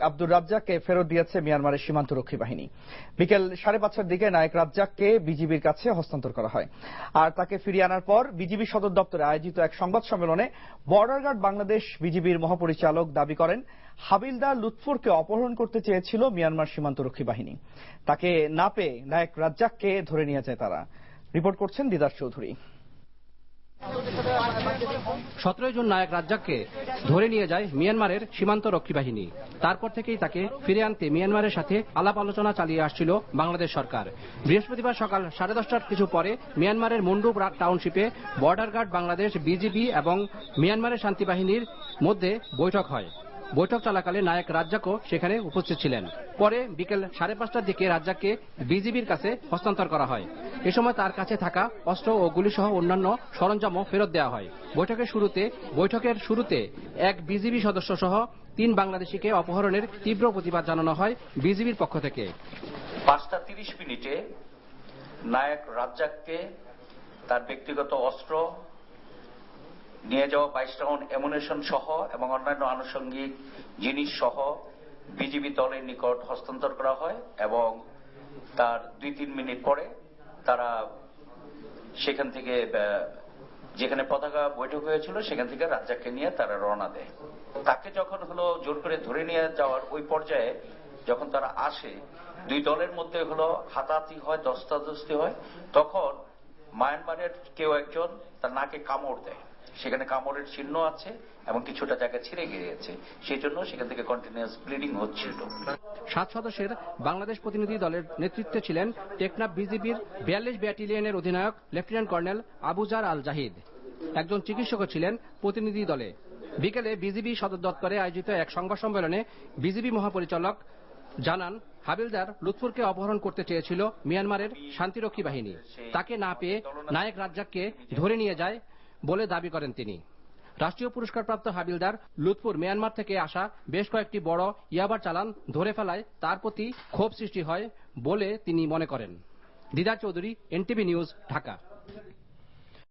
আব্দুর রাজ্জাককে ফেরত দিয়েছে মিয়ানমারের সীমান্তরক্ষী বাহিনী। বিকেল সাড়ে পাঁচটার দিকে নায়ক রাজ্জাককে বিজিবির কাছে হস্তান্তর করা হয়। আর তাকে ফিরিয়ে আনার পর বিজিবি সদর দপ্তরে আয়োজিত এক সংবাদ সম্মেলনে বর্ডার গার্ড বাংলাদেশ বিজিবির মহাপরিচালক দাবি করেন, হাবিলদার লুৎফুরকে অপহরণ করতে চেয়েছিল মিয়ানমার সীমান্তরক্ষী বাহিনী। তাকে না পেয়ে নায়ক রাজ্জাককে ধরে নিয়ে যায় তারা। রিপোর্ট করছেন দিদার চৌধুরী। সতেরোই জুন নায়ক রাজ্জাককে ধরে নিয়ে যায় মিয়ানমারের সীমান্ত রক্ষী বাহিনী। তারপর থেকেই তাকে ফিরে আনতে মিয়ানমারের সাথে আলাপ আলোচনা চালিয়ে আসছিল বাংলাদেশ সরকার। বৃহস্পতিবার সকাল সাড়ে দশটার কিছু পরে মিয়ানমারের মন্ডুপ টাউনশিপে বর্ডার গার্ড বাংলাদেশ বিজিবি এবং মিয়ানমারের শান্তি বাহিনীর মধ্যে বৈঠক হয়। বৈঠক চলাকালে নায়ক রাজ্জাকও সেখানে উপস্থিত ছিলেন। পরে বিকেল সাড়ে পাঁচটার দিকে রাজ্জাককে বিজিবির কাছে হস্তান্তর করা হয়। এ সময় তার কাছে থাকা অস্ত্র ও গুলিসহ অন্যান্য সরঞ্জামও ফেরত দেওয়া হয়। বৈঠকের শুরুতে বৈঠকের শুরুতে এক বিজিবি সদস্য সহ তিন বাংলাদেশিকে অপহরণের তীব্র প্রতিবাদ জানানো হয় বিজিবির পক্ষ থেকে। পাঁচটা তিরিশ মিনিটে নায়ক রাজ্জাককে তার ব্যক্তিগত অস্ত্র নিয়ে যাওয়া বাইশ রাউন্ড এমুনেশন সহ এবং অন্যান্য আনুষঙ্গিক জিনিস সহ বিজিবি দলের নিকট হস্তান্তর করা হয় এবং তার দুই তিন মিনিট পরে তারা সেখান থেকে যেখানে পতাকা বৈঠক হয়েছিল সেখান থেকে রাজ্জাককে নিয়ে তারা রওনা দেয়। তাকে যখন হলো জোর করে ধরে নিয়ে যাওয়ার ওই পর্যায়ে যখন তারা আসে, দুই দলের মধ্যে হলো হাতাহাতি হয়, দস্তাদস্তি হয়, তখন মায়ানমারের কেউ একজন তার নাকে কামড় দেয়। সেখানে কামড়ের চিহ্ন আছে এবং কিছুটা জায়গা ছিঁড়ে গিয়েছে। সেই জন্য সেখান থেকে কন্টিনিউয়াস ব্লিডিং হচ্ছিল। সাত সদস্যের বাংলাদেশ প্রতিনিধি দলের নেতৃত্বে ছিলেন টেকনাফ বিজিবির বিয়াল্লিশ ব্যাটালিয়নের অধিনায়ক লেফটেন্যান্ট কর্নেল আবুজার আল জাহিদ। একজন চিকিৎসকও ছিলেন প্রতিনিধি দলে। বিকেলে বিজিবি সদর দপ্তরে আয়োজিত এক সংবাদ সম্মেলনে বিজিবি মহাপরিচালক জানান, হাবিলদার লুৎফুরকে অপহরণ করতে চেয়েছিল মিয়ানমারের শান্তিরক্ষী বাহিনী। তাকে না পেয়ে নায়ক রাজ্জাককে ধরে নিয়ে যায় বলে দাবি করেন তিনি। রাষ্ট্রীয় পুরস্কারপ্রাপ্ত হাবিলদার লুৎফুর মিয়ানমার থেকে আসা বেশ কয়েকটি বড় ইয়াবার চালান ধরে ফেলায় তার প্রতি ক্ষোভ সৃষ্টি হয় বলে তিনি মনে করেন। Didar Chowdhury, NTV news, Dhaka.